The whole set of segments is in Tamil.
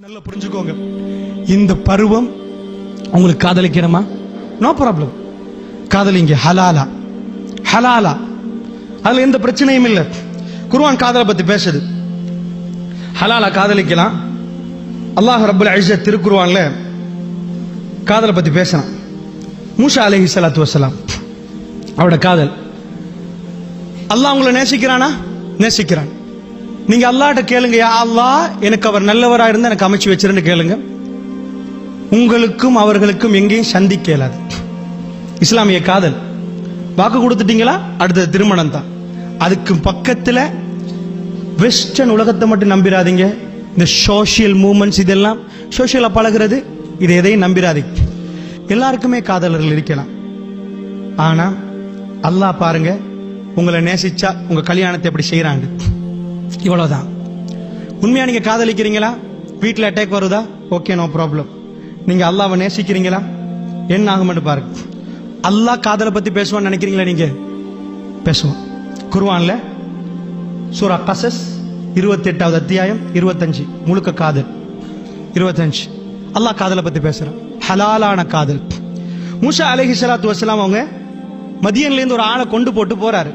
நல்லா புரிஞ்சுக்கோங்க. இந்த பருவம் உங்களுக்கு காதலிக்கணுமா? நோ ப்ராப்ளம் காதலிங்க ஹலாலா. ஹலாலா. அதுல எந்த பிரச்சனையும் இல்லை. குருவான் காதலை பத்தி பேசுது. ஹலாலா காதலிக்கலாம். அல்லாஹ் ரபுல் இஸ்ஸத் திருக்குருவான்ல காதலை பத்தி பேசலாம் மூஷா அலஹி சலாத்து வசலாம் அவரோட காதல். அல்லாஹ் உங்களை நேசிக்கிறானா? நேசிக்கிறான். நீங்க அல்லாட்ட கேளுங்க யா அல்லாஹ் எனக்கு அவர் நல்லவரா இருந்து எனக்கு அமைச்சு வச்சிருன்னு கேளுங்க. உங்களுக்கும் அவர்களுக்கும் எங்கேயும் சந்திக்க இஸ்லாமிய காதல். வாக்கு கொடுத்துட்டீங்களா? அடுத்தது திருமணம் தான். அதுக்கு பக்கத்துல வெஸ்டர்ன் உலகத்தை மட்டும் நம்பிராதீங்க. இந்த சோஷியல் மூமெண்ட்ஸ் இதெல்லாம் சோஷியலா பழகுறது இது எதையும் நம்பிராதீங்க. எல்லாருக்குமே காதலர்கள் இருக்கலாம். ஆனா அல்லாஹ் பாருங்க உங்களை நேசிச்சா உங்க கல்யாணத்தை எப்படி செய்யறாங்க இவ்வளவுதான். உண்மையா நீங்க காதலிக்கிறீங்களா? வீட்டில் அட்டாக் வருதா? ஓகே நோ ப்ராப்ளம் நீங்க அல்லாவை நேசிக்கிறீங்களா? என்ன ஆகும்னு பாருங்க. அல்லாஹ் காதலை பத்தி பேசுவான்னு நினைக்கிறீங்களா நீங்க? பேசுவோம். குருவான்ல சூரா கசஸ் இருபத்தி எட்டாவது அத்தியாயம் இருபத்தஞ்சு. முழுக்க காதல். இருபத்தஞ்சு. அல்லாஹ் காதலை பத்தி பேசுகிறான் ஹலாலான காதல். முஷா அலஹி சலாத்து வசலாம் அவங்க மதியன்ல இருந்து ஒரு ஆளை கொண்டு போட்டு போறாரு.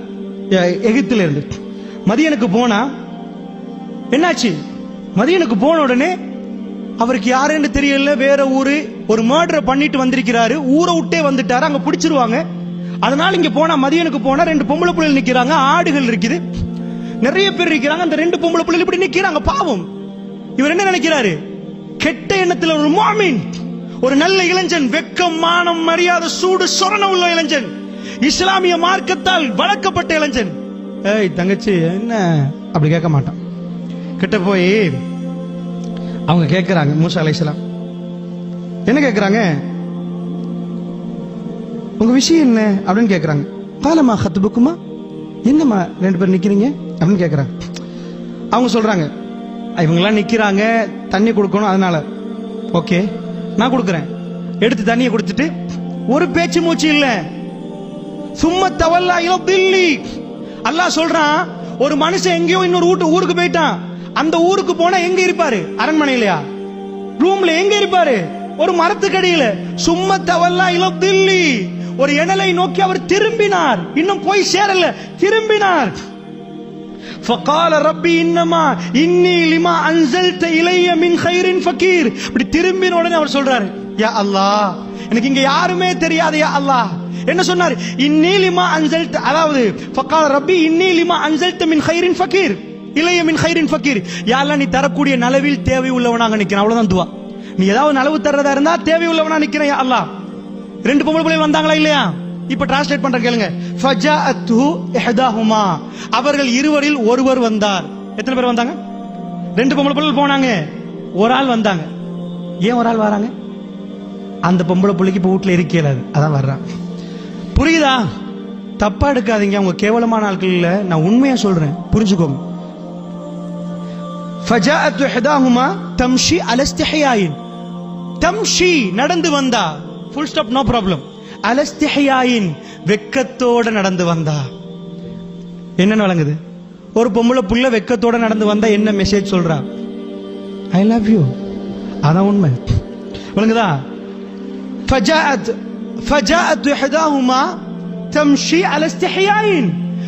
எ- எகிப்துல இருந்து மதியனுக்கு போனா என்னாச்சு? மதியனுக்கு போன உடனே அவருக்கு யாருன்னு தெரியல வேற ஊரு ஒரு மர்டர் பண்ணிட்டு வந்திருக்கிறாரு. ஊரை விட்டே வந்துட்டாரு அங்க பிடிச்சிருவாங்க. அதனால இங்க போனா மதியனுக்கு போனா ரெண்டு பொம்பளை பிள்ளைகள் நிக்கிறாங்க ஆடுகள் இருக்குது. நிறைய பேர் இருக்கிறாங்க அந்த ரெண்டு பொம்பளை பிள்ளைகள் இப்படி நிக்கிறாங்க பாவம். இவர் என்ன நினைக்கிறாரு? கெட்ட எண்ணத்துல ஒரு மாமீன் ஒரு நல்ல இளைஞன் வெக்கம் மானம் மரியாதை சூடு சொரண உள்ள இளைஞன் இஸ்லாமிய மார்க்கத்தால் வளர்க்கப்பட்ட இளைஞன். ஏய் தங்கச்சி என்ன? அப்படி கேட்க மாட்டான். கிட்ட போய் அவங்க கேட்கிறாங்க மூசா அலைஹிஸ்ஸலாம் என்ன கேட்கிறாங்க உங்க விஷயம் என்ன? அப்படின்னு கேட்கிறாங்க காலமா ஹத்துபுக்குமா என்னம்மா ரெண்டு பேரும் நிக்கிறீங்க? அப்படின்னு கேட்கிறாங்க அவங்க சொல்றாங்க இவங்கெல்லாம் நிக்கிறாங்க தண்ணி கொடுக்கணும் அதனால. ஓகே நான் கொடுக்குறேன். எடுத்து தண்ணியை கொடுத்துட்டு ஒரு பேச்சு மூச்சு இல்ல. சும்மா தவல்லா தில்லி. அல்லாஹ் சொல்றான் ஒரு மனுஷன் எங்கேயோ இன்னொரு வீட்டு ஊருக்கு போயிட்டான். அந்த ஊருக்கு போனா எங்க இருப்பாரு? அரண்மனையிலயா? ரூம்ல எங்க இருப்பாரு? ஒரு மரத்துக்கடியில. சும்மா தவல்லா இலோ தில்லி. ஒரு எனலை நோக்கி அவர் திரும்பினார். இன்னும் போய் சேரல. திரும்பினார். ஃபகால ரப்பி இன்னமா இன்னி லிமா அன்சல்த இலைய மின் ஹைரின் ஃபகீர் இப்படி திரும்பின உடனே அவர் சொல்றாரு யா அல்லாஹ் எனக்கு இங்க யாருமே தெரியாது யா அல்லாஹ். என்ன சொன்னார்? இன்னி லிமா அன்சல்த அதாவது ஃபகால ரப்பி இன்னி லிமா அன்சல்த மின் ஹைரின் ஃபக்கீர் இல்லையே மின் ஹைரின் ஃபக்கீர் யாரெல்லாம் நீ தரக்கூடிய நலவில் தேவை உள்ளவனாக நிற்கிறேன் அவ்வளவுதான் துவா. நீ ஏதாவது நலவு தர்றதா இருந்தா தேவை உள்ளவனா நிற்கிறேன் அல்லா ரெண்டு பொம்பளை பிள்ளைகள் வந்தாங்களா இல்லையா? இப்ப டிரான்ஸ்லேட் பண்ற கேளுங்க. ஃபஜாஅத்து எஹதாஹுமா அவர்கள் இருவரில் ஒருவர் வந்தார். எத்தனை பேர் வந்தாங்க? ரெண்டு பொம்பளை பிள்ளைகள் போனாங்க. ஒரு ஆள் வந்தாங்க. ஏன் ஒரு ஆள் வராங்க? அந்த பொம்பளை பிள்ளைக்கு இப்ப வீட்டுல இருக்கல அதான் வர்றான். புரியுதா? தப்பா எடுக்காதீங்க அவங்க கேவலமான ஆட்கள் இல்ல. நான் உண்மையா சொல்றேன். புரிஞ்சுக்கோங்க. ஃபஜாஅத்து இஹ்தாஹுமா தம்ஷி அலஸ்திஹயாயின் தம்ஷி நடந்து வந்தா. ஃபுல் ஸ்டாப் நோ ப்ராப்ளம் அலஸ்திஹயாயின் வெக்கத்தோட நடந்து வந்தா. என்னன்னு வழங்குது? ஒரு பொம்பளை புள்ள வெக்கத்தோட நடந்து வந்தா என்ன மெசேஜ் சொல்றா? ஐ லவ் யூ அதான் உண்மை. விளங்குதா? ஃபஜாஅத் ஃபஜாஅத் இஹ்தாஹுமா தம்ஷி அல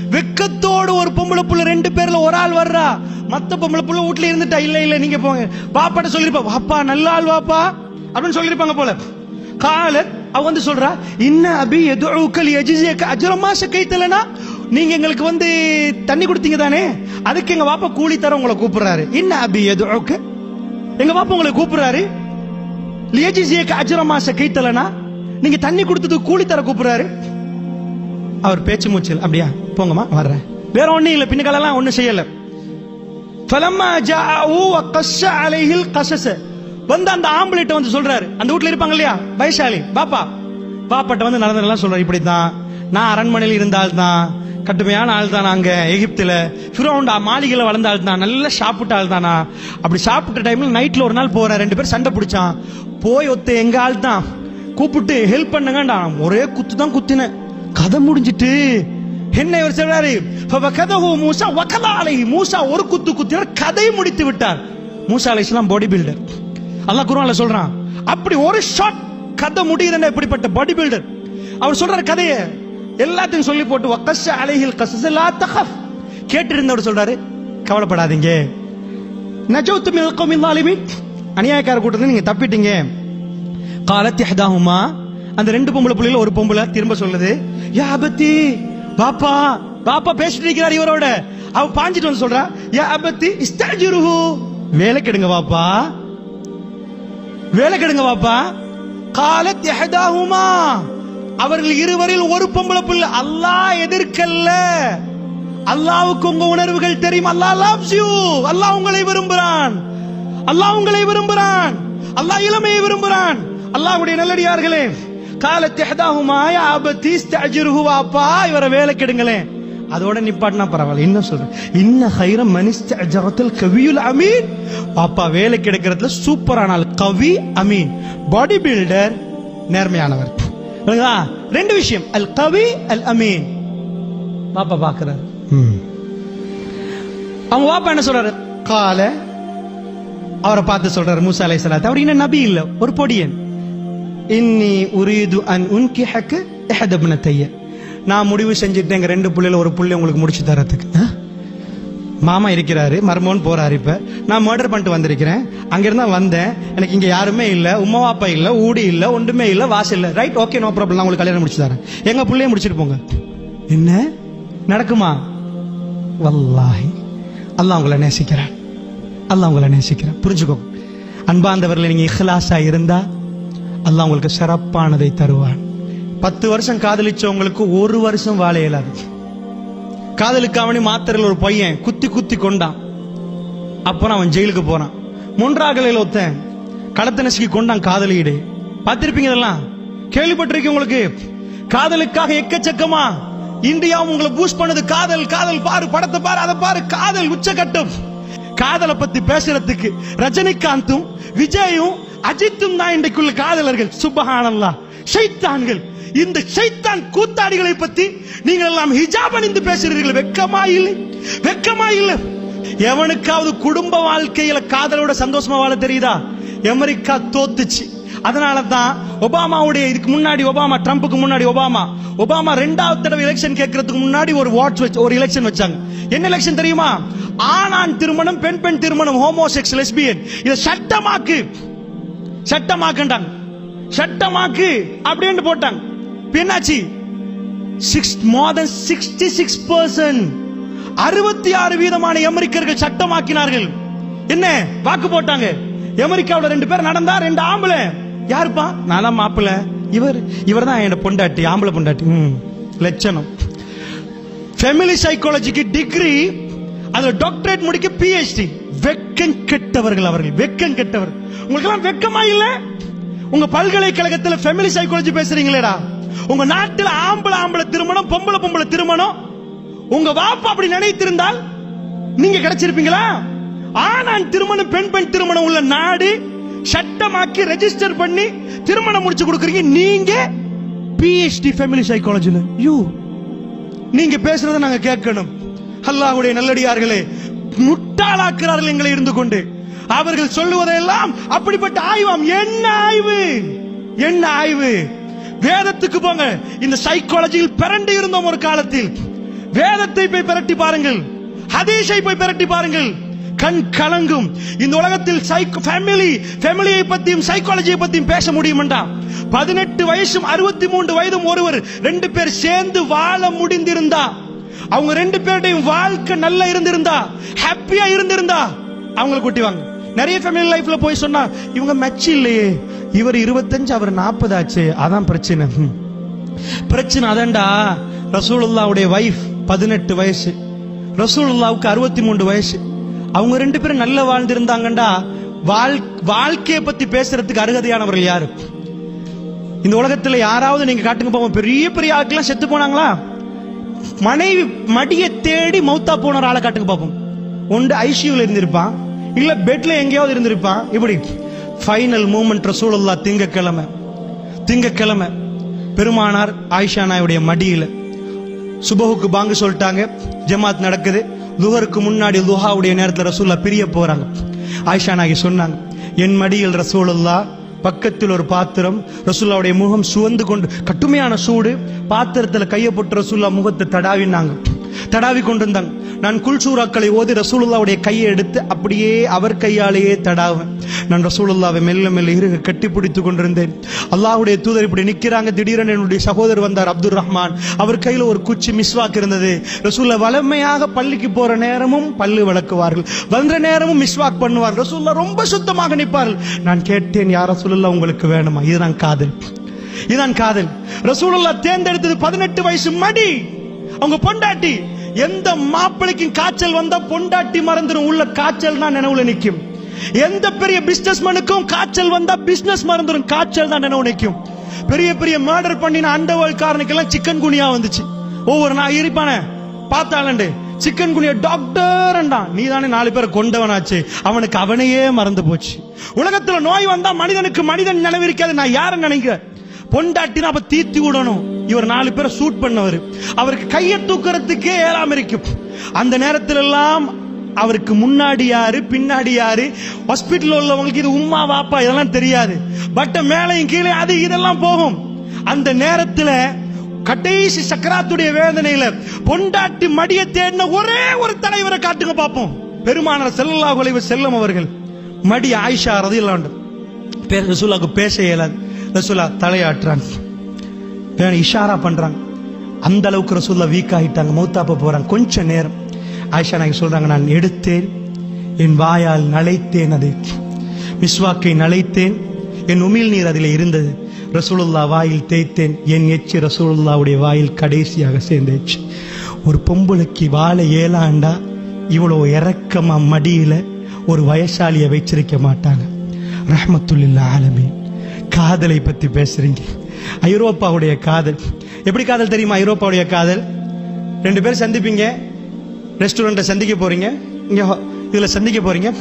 வெக்க வெக்கத்தோடு ஒரு பொம்பளை புள்ள ரெண்டு பேர்ல ஒரு ஆள் வர்றா. மத்த பொம்பளை புள்ள வீட்டுல இருந்துட்டா இல்ல இல்ல நீங்க போங்க. பாப்பாட்ட சொல்லிருப்பா. வாப்பா நல்ல ஆள் வாப்பா. அப்படின்னு சொல்லிருப்பாங்க போல. காலத் அவ வந்து சொல்றா இன்ன அபி எதுக்கல் எஜிசியக்க அஜரமா சக்கைத்தலனா நீங்க எங்களுக்கு வந்து தண்ணி கொடுத்தீங்க தானே? அதுக்கு எங்க வாப்பா கூலி தர உங்களை கூப்பிடுறாரு. இன்ன அபி எதுக்கு எங்க வாப்பா உங்களை கூப்பிடுறாரு. லியஜிசியக்க அஜரமா சக்கைத்தலனா நீங்க தண்ணி கொடுத்ததுக்கு கூலி தர கூப்பிடுறாரு. அவர் பேச்சு மூச்சல் அப்படியா போங்கம்மா வர்றேன். வேற ஒண்ணும் இல்ல பின்னுக்காலெல்லாம் ஒண்ணும் செய்யல. ஃபலம்மா ஜாஉ கஷ அலைஹில் கஷச. வந்து அந்த ஆம்பளைட்ட வந்து சொல்றாரு. அந்த வீட்ல இருப்பாங்க இல்லையா? வயசாளி. பாப்பா. பாப்பாட்ட வந்து நடந்ததெல்லாம் சொல்றாரு. இப்படித்தான். நான் அரண்மனையில் இருந்த ஆள் தான் கட்டுமையான ஆள் தான் அங்க எகிப்துல. ஃபிரௌண்ட் மாளிகையில வளர்ந்த ஆள் தான் நல்லா சாப்பிட்ட ஆள் தானா அப்படி சாப்பிட்ட டைம்ல நைட்ல ஒரு நாள் போறேன் ரெண்டு பேரும் சண்டை பிடிச்சான். போய் ஒத்த எங்க ஆள் தான் கூப்பிட்டு ஹெல்ப் பண்ணுங்கடா. ஒரே குத்து தான் குத்தினேன். கதை முடிஞ்சிட்டு என்ன இவர் சொல்றாரு கதகு மூசா வகதா அலைஹி. மூசா ஒரு குத்து குத்தினார் கதை முடித்து விட்டார். மூசா அலைஹிஸ்ஸலாம் பாடி பில்டர் அல்லாஹ் குர்ஆன்ல சொல்றான் அப்படி ஒரு ஷாட் கதை முடியுதுன்னா இப்படிப்பட்ட பாடி பில்டர் அவர் சொல்றாரு கதையை எல்லாத்தையும் சொல்லி போட்டு வக்கஷ அலைஹில் கசஸ் லா தகஃப் கேட்டிருந்தவர் சொல்றாரு கவலைப்படாதீங்க. நஜௌத்து மினல் கௌமில் அநியாயக்கார கூட்டத்தில் நீங்க தப்பிட்டீங்க. காலத் இஹ்தாஹுமா அந்த ரெண்டு பொம்பளை புள்ளைல ஒரு பொம்பளை திரும்ப சொல்லுது யாபத்தி பாப்பா பாப்பா பேசிட்டு இருக்கிறார் இவரோட. அவ பாஞ்சிட்டு வந்து சொல்றா யா அபத்தி இஸ்தஜிருஹு. வேலை கெடுங்க பாப்பா. வேலை கெடுங்க பாப்பா. காலத் எஹதாஹுமா அவர்கள் இருவரில் ஒரு பொம்பளை பிள்ளை. அல்லாஹ் எதிர்க்கல்ல. அல்லாவுக்கு உங்க உணர்வுகள் தெரியும். அல்லாஹ் லவ்ஸ் யூ அல்லாஹ் உங்களை விரும்புறான். அல்லாஹ் உங்களை விரும்புறான். அல்லாஹ் இளமையை விரும்புறான். அல்லாஹ்வுடைய நல்லடியார்களே. காலத் இஹ்தாஹுமா யா அபத்தி இஸ்தஜிருஹு வாப்பா இவரை வேலை கெடுங்களேன் அதோட நிப்பாட்டினா பரவாயில்ல. இன்னும் சொல்றேன். இன்ன ஹைர மனிஸ்தல் கவியுல் அமீன். பாப்பா வேலை கிடைக்கிறதுல சூப்பரான கவி அமீன். பாடி பில்டர் நேர்மையானவர்? ரெண்டு விஷயம். அல் கவி அல் அமீன். பாப்பா பாக்குறாரு. அவங்க பாப்பா என்ன சொல்றாரு? கால அவரை பார்த்து சொல்றாரு மூசா அலை சலாத் அவர் இன்னும் நபி இல்ல ஒரு பொடியன். இன்னி உரீது அன் உன்கி ஹக்கு எஹதப்னத்தைய நான் முடிவு செஞ்சுட்டேன் எங்க ரெண்டு புள்ளையில ஒரு பிள்ளை உங்களுக்கு முடிச்சு தரத்துக்கு. மாமா இருக்கிறாரு. மர்மோன் போறாரு இப்ப. நான் மர்டர் பண்ணிட்டு வந்திருக்கிறேன். அங்கிருந்து வந்தேன். எனக்கு இங்க யாருமே இல்ல. உமா அப்பா இல்ல. ஊடி இல்ல. ஒன்றுமே இல்ல. வாசல் இல்ல. ரைட் ஓகே நோ ப்ராப்ளம் நான் உங்களுக்கு கல்யாணம் முடிச்சு தரேன். எங்க பிள்ளைய முடிச்சிட்டு போங்க. என்ன? நடக்குமா? வல்லாஹி. அல்லாஹ் உங்களை நேசிக்கிறான். அல்லாஹ் உங்களை நேசிக்கிறான். புரிஞ்சுக்கோ. அன்பாந்தவர்களை நீங்க இஹ்லாஸா இருந்தா அல்லாஹ் உங்களுக்கு சிறப்பானதை தருவான் பத்து வருஷம் காதலிச்சவங்களுக்கு ஒரு வருஷம் வாழ இயலாது காதலுக்காவணி மாத்திரையில் ஒரு பையன் குத்தி குத்தி கொண்டான். அப்புறம் அவன் ஜெயிலுக்கு போறான். மூன்றாகலையில் ஒருத்தன் களத்தை நசுக்கி கொண்டான் காதலியிடு பார்த்திருப்பீங்க இதெல்லாம்? கேள்விப்பட்டிருக்கீங்க உங்களுக்கு? காதலுக்காக எக்கச்சக்கமா இந்தியா உங்களை பூஸ்ட் பண்ணது. காதல் காதல் பாரு படத்தை பாரு அதை பாரு காதல் உச்சகட்டம். காதலை பத்தி பேசுறதுக்கு ரஜினிகாந்தும் விஜயும் அஜித்தும் தான் இன்றைக்குள்ள காதலர்கள். சுபஹானல்லா ஷைத்தான்கள். இந்த ஷைத்தான் கூத்தாடிகளை பத்தி நீங்கள் எல்லாம் ஹிஜாப் அணிந்து பேசுறீர்கள் வெக்கமா இல்லை. வெக்கமா இல்லை. எவனுக்காவது குடும்ப வாழ்க்கையில காதலோட சந்தோஷமா வாழ தெரியுதா? அமெரிக்கா தோத்துச்சு. அதனால தான் ஒபாமாவுடைய இதுக்கு முன்னாடி ஒபாமா ட்ரம்புக்கு முன்னாடி ஒபாமா ஒபாமா ரெண்டாவது தடவை எலெக்ஷன் கேட்கறதுக்கு முன்னாடி ஒரு வாட்ச் வச்சு ஒரு எலெக்ஷன் வச்சாங்க. என்ன எலெக்ஷன் தெரியுமா? ஆணான் திருமணம் பெண் பெண் திருமணம் ஹோமோசெக்ஸ் லெஸ்பியன் இதை சட்டமாக்கு. சட்டமாக்குண்டாங்க. சட்டமாக்கு அப்படின்னு போட்டாங்க. பின்னாச்சி என்னாச்சு six more then sixty six percent அறுபத்தி ஆறு வீதமான அமெரிக்கர்கள் சட்டமாக்கினார்கள். என்ன? வாக்கு போட்டாங்க. அமெரிக்காவோட ரெண்டு பேர் நடந்தா ரெண்டு ஆம்பளை. யாருப்பா? நானா மாப்பிள்ள. இவர் இவர் தான் என்னோட பொண்டாட்டி ஆம்பளை பொண்டாட்டி. ம், லட்சணம். ஃபெமிலி சைக்காலஜிக்கு டிகிரி அதுல டாக்டரேட் முடிக்க பிஹெச்டி வெக்கம் கெட்டவர்கள் அவர்கள் வெக்கம் கெட்டவர். உங்களுக்கு எல்லாம் வெக்கமா இல்ல? உங்க பல்கலைக்கழகத்தில் ஃபெமிலி சைக்காலஜி பேசுறீங்களேடா. உங்க நாட்டில் ஆம்பளை ஆம்பளை திருமணம் பொம்பளை பொம்பளை திருமணம். உங்க வாப்பா அப்படி நினைத்திருந்தால் நீங்க கிடைச்சிருப்பீங்களா? ஆணான் திருமணம் பெண் பெண் திருமணம் உள்ள நாடு சட்டமாக்கி ரெஜிஸ்டர் பண்ணி திருமணம் முடிச்சு கொடுக்குறீங்க. நீங்க பிஹெச்டி ஃபெமிலி சைக்காலஜில யூ நீங்க பேசுறத நாங்க கேட்கணும். அல்லாஹ்வுடைய நல்லடியார்களே முட்டாளாக்குறார்கள் எங்களை இருந்து கொண்டு. அவர்கள் சொல்லுவதெல்லாம் அப்படிப்பட்ட ஆய்வாம். என்ன ஆய்வு? என்ன ஆய்வு? வேதத்துக்கு போங்க. இந்த சைக்காலஜியில் பிறண்டு இருந்தோம் ஒரு காலத்தில். வேதத்தை போய் பிரட்டி பாருங்கள். ஹதீஷை போய் பிரட்டி பாருங்கள். கண் கலங்கும். இந்த உலகத்தில் சைக்கோ ஃபேமிலி ஃபேமிலியை பத்தியும் சைக்காலஜியை பத்தியும் பேச முடியுமெண்டா? பதினெட்டு வயசும் அறுபத்தி மூன்று வயதும் ஒருவர் ரெண்டு பேர் சேர்ந்து வாழ முடிந்திருந்தா அவங்க ரெண்டு பேருடையும் வாழ்க்கை நல்லா இருந்திருந்தா ஹாப்பியா இருந்திருந்தா அவங்களை கூட்டிவாங்க நிறைய ஃபேமிலி லைஃப்ல போய் சொன்னா இவங்க மெச் இல்லையே. இவர் இருபத்தஞ்சு அவர் நாற்பது ஆச்சு. அதான் பிரச்சனை. பிரச்சனை அதான்டா. ரசூலுல்லாவுடைய வைஃப் பதினெட்டு வயசு. ரசூலுல்லாவுக்கு அறுபத்தி மூன்று வயசு. அவங்க ரெண்டு பேரும் நல்லா வாழ்ந்திருந்தாங்கண்டா. வாழ் வாழ்க்கையை பத்தி பேசுறதுக்கு அருகதையானவர்கள் யாரு? இந்த உலகத்துல யாராவது நீங்க காட்டுங்க போவோம். பெரிய பெரிய ஆட்கள்லாம் செத்து போனாங்களா? மனைவி மடியை தேடி மௌத்தா போன ஒரு ஆளை பார்ப்போம் ஒன்று ஐசியூல இருந்திருப்பான். இல்ல பெட்ல எங்கேயாவது இருந்திருப்பான். இப்படி ஃபைனல் மூமெண்ட் ரசூலுல்லா திங்கக்கிழமை. திங்கக்கிழமை. பெருமானார் ஆயிஷா நாயுடைய மடியில. சுபஹுக்கு பாங்கு சொல்லிட்டாங்க. ஜமாத் நடக்குது. துஹருக்கு முன்னாடி துஹாவுடைய நேரத்தில் ரசூல்லா பிரிய போறாங்க. ஆயிஷா நாயகி சொன்னாங்க என் மடியில் ரசூலுல்லா பக்கத்தில் ஒரு பாத்திரம் ரசுல்லாவுடைய முகம் சுவந்து கொண்டு கட்டுமையான சூடு பாத்திரத்துல கையை போட்டு ரசுல்லா முகத்தை தடாவினாங்க. தடாவி கொண்டிருந்தாங்க. நான் குல்சூராக்களை ஓதி ரசூலுல்லாவுடைய கையை எடுத்து அப்படியே அவர் கையாலேயே தடாவேன். நான் ரசூலுல்லாவை மெல்ல மெல்ல இருக கட்டி பிடித்து கொண்டிருந்தேன். அல்லாஹுடைய தூதர் இப்படி நிற்கிறாங்க திடீரென என்னுடைய சகோதரர் வந்தார் அப்துல் ரஹ்மான் அவர் கையில் ஒரு குச்சி மிஸ்வாக் இருந்தது. ரசூல்லா வளமையாக பள்ளிக்கு போற நேரமும் பல்லு விளக்குவார்கள். வந்த நேரமும் மிஸ்வாக் பண்ணுவார் ரசூல்லா ரொம்ப சுத்தமாக நிற்பார்கள். நான் கேட்டேன் யார் ரசூலுல்லா உங்களுக்கு வேணுமா? இதுதான் காதல். இதுதான் காதல். ரசூலுல்லா தேர்ந்தெடுத்தது பதினெட்டு வயசு மடி. அவங்க பொண்டாட்டி. எந்த மாப்பிளைக்கும் காய்ச்சல் வந்தா பொண்டாட்டி மறந்துடும் உள்ள காய்ச்சல் தான் நினைவுல நிற்கும் எந்த பெரிய பிசினஸ் மனுக்கும் காய்ச்சல் வந்தா பிசினஸ் மறந்துடும் காய்ச்சல் தான் நினைவு நிற்கும் பெரிய பெரிய மர்டர் பண்ணின அண்டர்வேல்ட் காரனுக்கெல்லாம் சிக்கன் குனியா வந்துச்சு. ஒவ்வொரு நான் இருப்பானே பார்த்தாலண்டு சிக்கன் குனியா டாக்டர் நீ தானே நாலு பேரை கொண்டவனாச்சு. அவனுக்கு அவனையே மறந்து போச்சு. உலகத்துல நோய் வந்தா மனிதனுக்கு மனிதன் நினைவிருக்காது நான் யாரை நினைக்கிறேன்? பொண்டாட்டினா அப்ப தீத்தி விடணும். இவர் நாலு பேரை சூட் பண்ணவர். அவருக்கு கையை தூக்குறதுக்கே ஏழாம இருக்கும் அந்த நேரத்துல எல்லாம் அவருக்கு முன்னாடி யாரு பின்னாடி யாரு? ஹாஸ்பிட்டல் உள்ளவங்களுக்கு இது உம்மா வாப்பா இதெல்லாம் தெரியாது. பட்ட மேலையும் கீழே அது இதெல்லாம் போகும். அந்த நேரத்துல கடைசி சக்கராத்துடைய வேதனையில பொண்டாட்டி மடிய தேடின ஒரே ஒரு தலைவரை காட்டுங்க பார்ப்போம் பெருமானார் செல்லல்லா குலைவர் செல்லம் அவர்கள். மடி ஆயிஷா ரதியல்லாண்டு பேர் ரசூலாக்கு பேச இயலாது. ரசூலா தலையாட்டுறாங்க. வேணும் இஷாரா பண்றாங்க. அந்த அளவுக்கு ரசூல்லா வீக் ஆகிட்டாங்க. மௌத்தாப்ப போறாங்க. கொஞ்சம் நேரம். ஆயிஷா நாயகி சொல்றாங்க நான் எடுத்தேன். என் வாயால் நலைத்தேன் அதை. மிஸ்வாக்கை நலைத்தேன் என் உமிழ் நீர் அதில் இருந்தது. ரசூலுல்லா வாயில் தேய்த்தேன். என் எச்சி ரசூலுல்லாவுடைய வாயில் கடைசியாக சேர்ந்தேச்சு. ஒரு பொம்பளைக்கு வாழ ஏழாண்டா இவ்வளோ இறக்கமாக மடியில் ஒரு வயசாலியை வச்சிருக்க மாட்டாங்க. ரஹமத்துல்லா ஆலமீன் காதலை பத்தி பேசுறீங்க. ஐரோப்பாவுடைய காதல். எப்படி காதல் தெரியுமா? ஐரோப்பாவுடைய காதல். ரெண்டு பேரும் சந்திப்பீங்க. ரெஸ்டாரண்ட்டை சந்திக்க போறீங்க. இங்க ஹோ- இதுல சந்திக்க போறீங்க.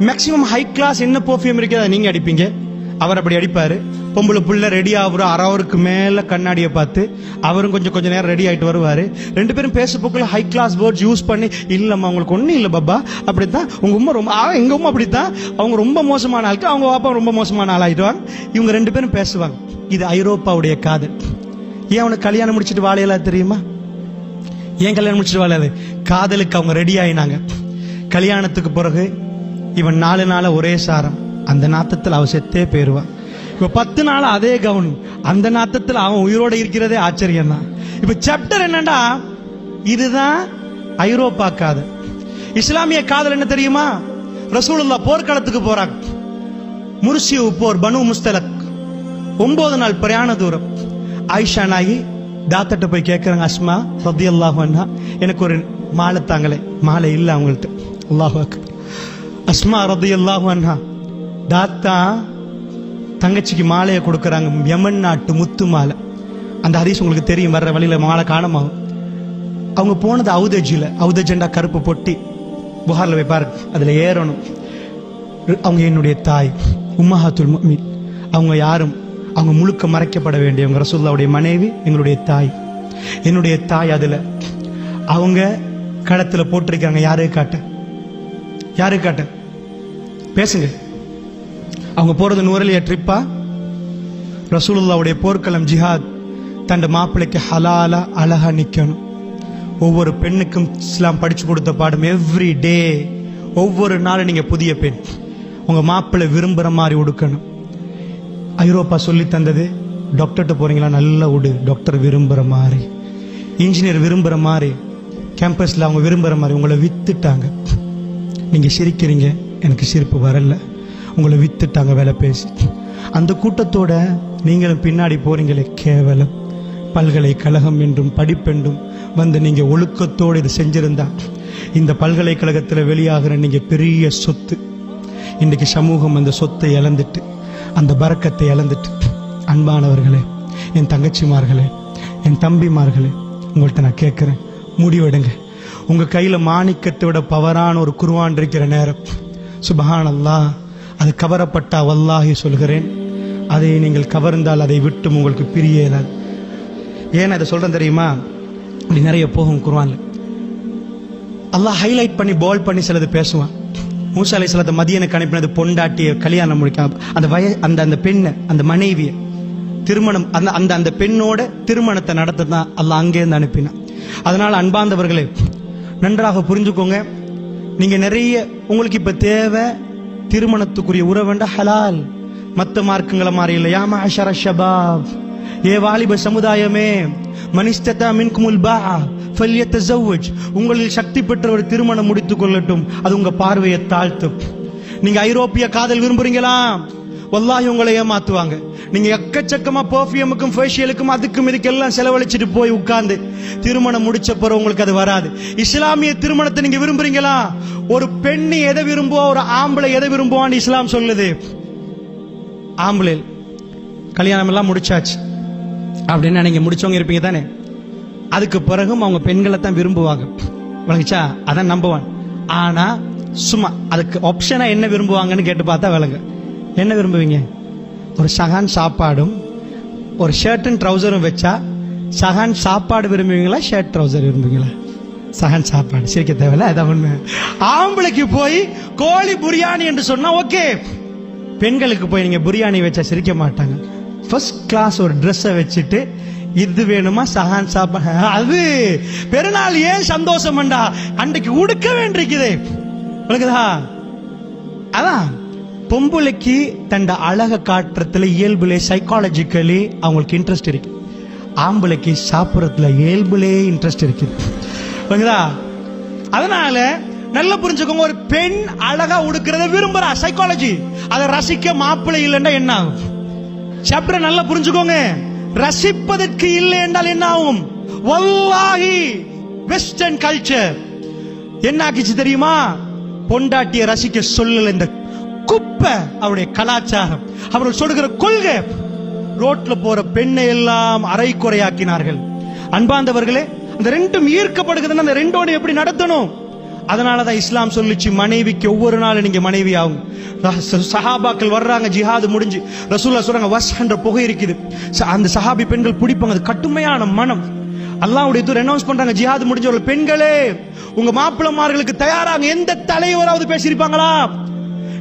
மேக்ஸிமம் ஹை கிளாஸ் என்ன பர்ஃப்யூம் இருக்கு அதை நீங்க அடிப்பீங்க. அவர் அப்படி அடிப்பாரு. பொம்பளை புள்ள ரெடி ஆகுற? அரை அவருக்கு மேல கண்ணாடியை பார்த்து அவரும் கொஞ்சம் கொஞ்ச நேரம் ரெடி ஆகிட்டு வருவாரு. ரெண்டு பேரும் பேசும்போக்குள்ள ஹை கிளாஸ் வேர்ட்ஸ் யூஸ் பண்ணி இல்லம்மா உங்களுக்கு ஒன்றும் இல்லை பாப்பா. அப்படித்தான் உங்க உம்மா ரொம்ப ஆ, எங்க உம்மா அப்படித்தான். அவங்க ரொம்ப மோசமான ஆளுக்கு அவங்க பாப்பா ரொம்ப மோசமான ஆள் ஆயிடுவாங்க. இவங்க ரெண்டு பேரும் பேசுவாங்க. இது ஐரோப்பாவுடைய காதல் ஏன் அவனுக்கு கல்யாணம் முடிச்சிட்டு வாழையெல்லாம் தெரியுமா? ஏன் கல்யாணம் முடிச்சிட்டு வாழாது காதலுக்கு அவங்க ரெடி ஆயினாங்க. கல்யாணத்துக்கு பிறகு இவன் நாலு நாளாக ஒரே சாரம். அந்த நாத்தத்தில் அவ செத்தே போயிடுவான் இப்போ பத்து நாள் அதே கவுன். அந்த நாத்தத்தில் அவன் உயிரோட இருக்கிறதே ஆச்சரியம் தான் இப்ப சாப்டர் என்னண்டா இதுதான் ஐரோப்பா காதல் இஸ்லாமிய காதல் என்ன தெரியுமா? ரசூலுல்லா போர்க்களத்துக்கு போறாங்க. முர்சியு போர் பனு முஸ்தலக். ஒன்பது நாள் பிரயாண தூரம். ஆயிஷா நாயி தாத்தட்ட போய் கேட்குறாங்க அஸ்மா ரத்தி அல்லாஹ் எனக்கு ஒரு மாலை தாங்களே. மாலை இல்லை அவங்கள்ட்ட. அல்லாஹ் அஸ்மா ரத்தி அல்லாஹ் தாத்தா தங்கச்சிக்கு மாலையை கொடுக்குறாங்க யமன் நாட்டு முத்து மாலை. அந்த ஹதீஸ் உங்களுக்கு தெரியும் வர்ற வழியில் மாலை காணமாகும். அவங்க போனது அவுதஜில அவுதஜெண்டா கருப்பு பொட்டி. புகார்ல போய் பாருங்க அதில் ஏறணும். அவங்க என்னுடைய தாய் உம்மஹாத்துல் மீன் அவங்க யாரும் அவங்க முழுக்க மறைக்கப்பட வேண்டியவங்க ரசூல்லாவுடைய மனைவி எங்களுடைய தாய். என்னுடைய தாய் அதில். அவங்க களத்தில் போட்டிருக்காங்க யாரு காட்ட? யாரு காட்ட? பேசுங்க. அவங்க போறது நூறலிய ட்ரிப்பா? ரசூலுல்லாவுடைய போர்க்களம் ஜிஹாத். தன் மாப்பிள்ளைக்கு ஹலாலா அழகா நிற்கணும் ஒவ்வொரு பெண்ணுக்கும் இஸ்லாம் படிச்சு கொடுத்த பாடம் எவ்ரி டே ஒவ்வொரு நாளும் நீங்க புதிய பெண். உங்க மாப்பிள்ளை விரும்புற மாதிரி உடுக்கணும். ஐரோப்பா சொல்லி தந்தது டாக்டர்கிட்ட போறீங்களா? நல்லா உடு. டாக்டர் விரும்புற மாதிரி. இன்ஜினியர் விரும்புற மாதிரி. கேம்பஸ்ல அவங்க விரும்புற மாதிரி. உங்களை வித்துட்டாங்க. நீங்க சிரிக்கிறீங்க. எனக்கு சிரிப்பு வரலை. உங்களை வித்துட்டாங்க வேலை பேசி. அந்த கூட்டத்தோட நீங்களும் பின்னாடி போறீங்களே கேவலம். பல்கலைக்கழகம் என்றும் படிப்பென்றும் வந்து நீங்க ஒழுக்கத்தோடு இது செஞ்சிருந்தா இந்த பல்கலைக்கழகத்தில் வெளியாகிற நீங்க பெரிய சொத்து. இன்னைக்கு சமூகம் அந்த சொத்தை இழந்துட்டு அந்த பறக்கத்தை இழந்துட்டு. அன்பானவர்களே என் தங்கச்சிமார்களே என் தம்பிமார்களே உங்கள்கிட்ட நான் கேட்குறேன் முடிவெடுங்க. உங்கள் கையில் மாணிக்கத்தை விட பவரான ஒரு குருவான் இருக்கிற நேரம். சுபஹான் அல்லாஹ் அது கவரப்பட்டா வல்லாஹி சொல்கிறேன். அதை நீங்கள் கவர்ந்தால் அதை விட்டும் உங்களுக்கு பிரிய இயலாது ஏன் அதை சொல்கிறேன் தெரியுமா? இப்படி நிறைய போகும் குர்ஆன்ல. அல்லாஹ் ஹைலைட் பண்ணி பால் பண்ணி சிலது பேசுவான். மூசா சிலத்தை மதியனுக்கு அனுப்பினது பொண்டாட்டிய கல்யாணம் முடிக்க அந்த வய அந்த அந்த பெண்ணை அந்த மனைவியை திருமணம் அந்த அந்த அந்த பெண்ணோட திருமணத்தை நடத்த தான் அல்லாஹ் அங்கேருந்து அனுப்பினான். அதனால் அன்பாந்தவர்களே நன்றாக புரிஞ்சுக்கோங்க. நீங்கள் நிறைய உங்களுக்கு இப்போ தேவை திருமணத்துக்குரிய உறவுண்ட ஹலால். மத்த மார்க்கங்களை மாறி இல்லையா மாஷர ஷபாப். ஏ வாலிப சமுதாயமே மனிஷ்டதா மின்குமுல் பா ஃபல்யத்தஸவ்வஜ் உங்களில் சக்தி பெற்றவர் திருமணம் முடித்துக் கொள்ளட்டும். அது உங்க பார்வையை தாழ்த்தும். நீங்க ஐரோப்பிய காதல் விரும்புறீங்களா? வல்லாஹி உங்களை ஏமாத்துவாங்க. நீங்க எக்கச்சக்கமா பெர்ஃபியூமுக்கும் ஃபேஷியலுக்கும் அதுக்கும் இதுக்கெல்லாம் செலவழிச்சிட்டு போய் உட்கார்ந்து திருமணம் முடிச்ச பிறகு உங்களுக்கு அது வராது. இஸ்லாமிய திருமணத்தை நீங்க விரும்புறீங்களா? ஒரு பெண்ணு எதை விரும்புவா? ஒரு ஆம்பளை எதை விரும்புவான்னு இஸ்லாம் சொல்லுது. ஆம்பளை கல்யாணம் எல்லாம் முடிச்சாச்சு. அப்படின்னு நீங்க முடிச்சவங்க இருப்பீங்க தானே? அதுக்கு பிறகும் அவங்க பெண்களை தான் விரும்புவாங்க. விளங்குச்சா? அதான் நம்புவான் ஆனா சும்மா அதுக்கு ஆப்ஷனா என்ன விரும்புவாங்கன்னு கேட்டு பார்த்தா விளங்கு. என்ன விரும்புவீங்க? ஒரு சகான் சாப்பாடும் ஒரு ஷர்ட்டும் ட்ரௌசரும் வச்சா சகான் சாப்பாடு விரும்புவீங்களா ஷர்ட் ட்ரௌசர் விரும்புவீங்களா? சகான் சாப்பாடு சிரிக்க தேவையில்ல அதான் உண்மை. ஆம்பளைக்கு போய் கோழி பிரியாணி என்று சொன்னா ஓகே. பெண்களுக்கு போய் நீங்க பிரியாணி வச்சா சிரிக்க மாட்டாங்க. ஃபர்ஸ்ட் கிளாஸ் ஒரு ட்ரெஸ்ஸை வச்சுட்டு இது வேணுமா சகான் சாப்பாடு அது பெருநாள் ஏன் சந்தோஷம்டா அன்றைக்கு உடுக்க வேண்டியிருக்குது. விளக்குதா அதான். பொம்பளைக்கு தண்ட அழக காட்டுறதுல இயல்புலே சைக்காலஜிக்கலி அவங்களுக்கு இன்ட்ரெஸ்ட் இருக்கு. ஆம்பளைக்கு சாப்பிட்றதுல இயல்புலே இன்ட்ரெஸ்ட் இருக்குது ஓகேதா அதனால நல்லா புரிஞ்சுக்கோங்க ஒரு பெண் அழகா உடுக்கிறத விரும்புறா சைக்காலஜி அதை ரசிக்க மாப்பிள்ளை இல்லைன்னா என்ன ஆகும்? சாப்டர் நல்லா புரிஞ்சுக்கோங்க. ரசிப்பதற்கு இல்லை என்றால் என்ன ஆகும்? வல்லாஹி வெஸ்டர்ன் கல்ச்சர் என்ன ஆக்கிச்சு தெரியுமா? பொண்டாட்டிய ரசிக்க சொல்லல இந்த குப்பை அவருடைய கலாச்சாரம். அவர்கள் சொல்லுகிற கொள்கை ரோட்ல போற பெண்ணை எல்லாம் அரைக்குறையாக்கினார்கள். அன்பாந்தவர்களே அந்த ரெண்டும் ஈர்க்கப்படுகிறதுன்னா அந்த ரெண்டோட எப்படி நடத்தணும்? அதனாலதான் இஸ்லாம் சொல்லிச்சு மனைவிக்கு ஒவ்வொரு நாளும் நீங்க மனைவி ஆகும். சஹாபாக்கள் வர்றாங்க ஜிஹாது முடிஞ்சு. ரசூல்லா சொல்றாங்க வஸ் என்ற புகை இருக்குது. ச- அந்த சஹாபி பெண்கள் பிடிப்பாங்க அது கட்டுமையான மனம். அல்லாவுடைய தூர் அனௌன்ஸ் பண்றாங்க ஜிஹாது முடிஞ்சவர்கள் பெண்களே உங்க மாப்பிளமார்களுக்கு தயாராக எந்த தலைவராவது பேசியிருப்பாங்களா?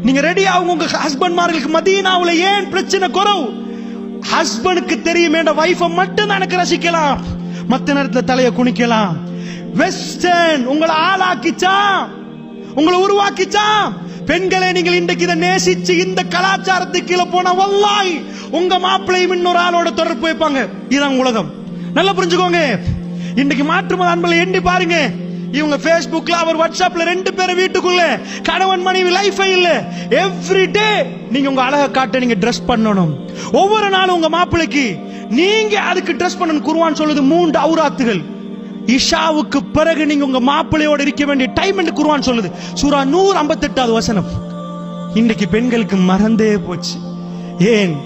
நீங்க ரெடி ஆகும் உங்க ஹஸ்பண்ட்மார்களுக்கு மதீனாவுல ஏன் பிரச்சனை குறவு ஹஸ்பண்டுக்கு தெரியும் என்ற வைஃபை மட்டும் தான் எனக்கு ரசிக்கலாம். மத்த நேரத்துல தலையை குனிக்கலாம். வெஸ்டர்ன் உங்களை ஆளாக்கிச்சா? உங்களை உருவாக்கிச்சா? பெண்களை நீங்கள் இன்றைக்கு இதை நேசிச்சு இந்த கலாச்சாரத்துக்கு கீழே போன வல்லாய் உங்க மாப்பிள்ளையும் இன்னொரு ஆளோட தொடர்பு வைப்பாங்க. இதுதான் உலகம். நல்லா புரிஞ்சுக்கோங்க. இன்றைக்கு மாற்றுமத அன்பலை எண்ணி பாருங்க. இவங்க ஃபேஸ்புக்ல அவர் வாட்ஸ்அப்ல ரெண்டு பேரும் வீட்டுக்குள்ள கணவன் மனைவி லைஃபே இல்ல. எவ்ரி டே நீங்க உங்க அழகை காட்ட நீங்க ட்ரெஸ் பண்ணணும். ஒவ்வொரு நாளும் உங்க மாப்பிளைக்கு நீங்க அதுக்கு ட்ரெஸ் பண்ணணும். குருவான் சொல்லுது மூன்று அவுராத்துகள். இஷாவுக்கு பிறகு நீங்க உங்க மாப்பிள்ளையோட இருக்க வேண்டிய டைம் என்று குருவான் சொல்லுது. சூரா நூறு ஐம்பத்தெட்டாவது வசனம். இன்னைக்கு பெண்களுக்கு மறந்தே போச்சு. ஏன்?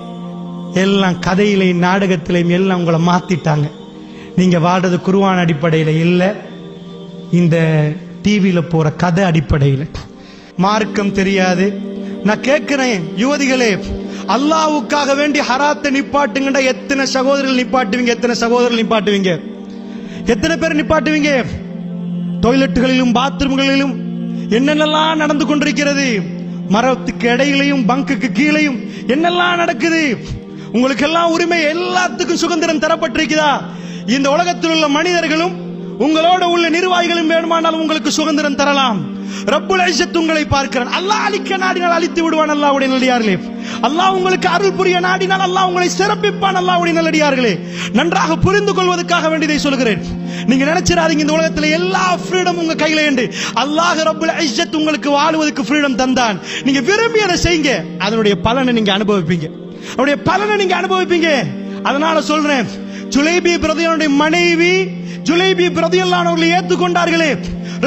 எல்லாம் கதையிலையும் நாடகத்திலையும் எல்லாம் உங்களை மாத்திட்டாங்க. நீங்க வாடுறது குருவான் அடிப்படையில இல்லை. இந்த டிவியில போற கதை அடிப்படையில். மார்க்கம் தெரியாது. நான் கேட்கிறேன் யுவதிகளே அல்லாவுக்காக வேண்டி ஹராத்தை நிப்பாட்டுங்கடா எத்தனை சகோதரர்கள் நிப்பாட்டுவீங்க எத்தனை சகோதரர்கள் நிப்பாட்டுவீங்க? எத்தனை பேர் நிப்பாட்டுவீங்க? டொய்லெட்டுகளிலும் பாத்ரூம்களிலும் என்னென்னலாம் நடந்து கொண்டிருக்கிறது? மரத்துக்கு இடையிலையும் பங்குக்கு கீழையும் என்னெல்லாம் நடக்குது? உங்களுக்கு எல்லாம் உரிமை எல்லாத்துக்கும் சுதந்திரம் தரப்பட்டிருக்குதா? இந்த உலகத்தில் உள்ள மனிதர்களும் உங்களோட உள்ள நிர்வாகிகளும் வேணுமானால் உங்களுக்கு சுதந்திரம் தரலாம். ரப்புல் ஐசத் உங்களை பார்க்கிறான். அல்லாஹ் அழிக்க நாடினால் அழித்து விடுவான் அல்லாவுடைய நல்லடியார்களே அல்லாஹ் உங்களுக்கு அருள் புரிய நாடினால் அல்லாஹ் உங்களை சிறப்பிப்பான் அல்லாவுடைய நல்லடியார்களே நன்றாக புரிந்து கொள்வதற்காக வேண்டியதை சொல்கிறேன். நீங்க நினைச்சிடாதீங்க இந்த உலகத்துல எல்லா ஃப்ரீடம் உங்க கையில உண்டு. அல்லாஹ் ரப்புல் ஐசத் உங்களுக்கு வாழ்வதற்கு ஃப்ரீடம் தந்தான். நீங்க விரும்பியதை செய்யுங்க. அதனுடைய பலனை நீங்க அனுபவிப்பீங்க. அவருடைய பலனை நீங்க அனுபவிப்பீங்க. அதனால சொல்றேன் சுலைபி பிரதையனுடைய மனைவி ஜுலைபி பிரதியல்லானவர்களை ஏத்துக்கொண்டார்களே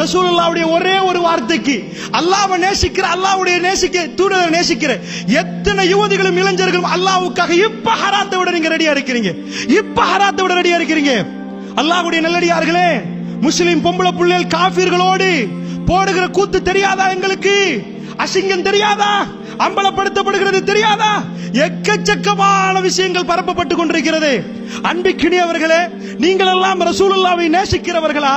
ரசூலுல்லாவுடைய ஒரே ஒரு வார்த்தைக்கு அல்லாஹ்வை நேசிக்கிற அல்லாஹ்வுடைய நேசிக்க தூதரை நேசிக்கிற எத்தனை யுவதிகளும் இளைஞர்களும் அல்லாஹ்வுக்காக இப்ப ஹராத்தை விட நீங்க ரெடியா இருக்கிறீங்க. இப்ப ஹராத்தை விட ரெடியா இருக்கிறீங்க. அல்லாஹ்வுடைய நல்லடியார்களே முஸ்லிம் பொம்பளை பிள்ளைகள் காஃபிர்களோடு போடுகிற கூத்து தெரியாதா எங்களுக்கு? அசிங்கம் தெரியாதா? அம்பலப்படுத்தப்படுகிறது தெரியாதா? எக்கச்சக்கமான விஷயங்கள் பரப்பப்பட்டு கொண்டிருக்கிறது. அன்பிக்கினியவர்களே நீங்கள் எல்லாம் ரசூலுல்லாவை நேசிக்கிறவர்களா?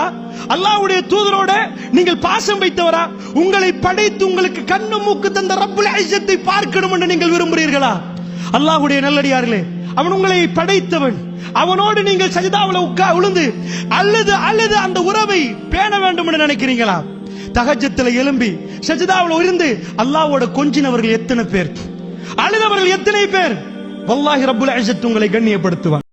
அல்லாவுடைய தூதரோட நீங்கள் பாசம் வைத்தவரா? உங்களை படைத்து உங்களுக்கு கண்ணு மூக்கு தந்த ரப்புல் ஐசத்தை பார்க்கணும் என்று நீங்கள் விரும்புகிறீர்களா? அல்லாஹ்வுடைய நல்லடியார்களே அவன் உங்களை படைத்தவன். அவனோடு நீங்கள் சஜிதாவில் உட்கா உளுந்து அல்லது அல்லது அந்த உறவை பேண வேண்டும் என்று நினைக்கிறீங்களா? தகஜத்தில் எழும்பி சஜிதாவில் இருந்து அல்லாவோட கொஞ்சினவர்கள் எத்தனை பேர்? அழுதவர்கள் எத்தனை பேர்? வல்லாஹி ரபுல் ஐசத் உங்களை கண்ணியப்படுத்துவான்.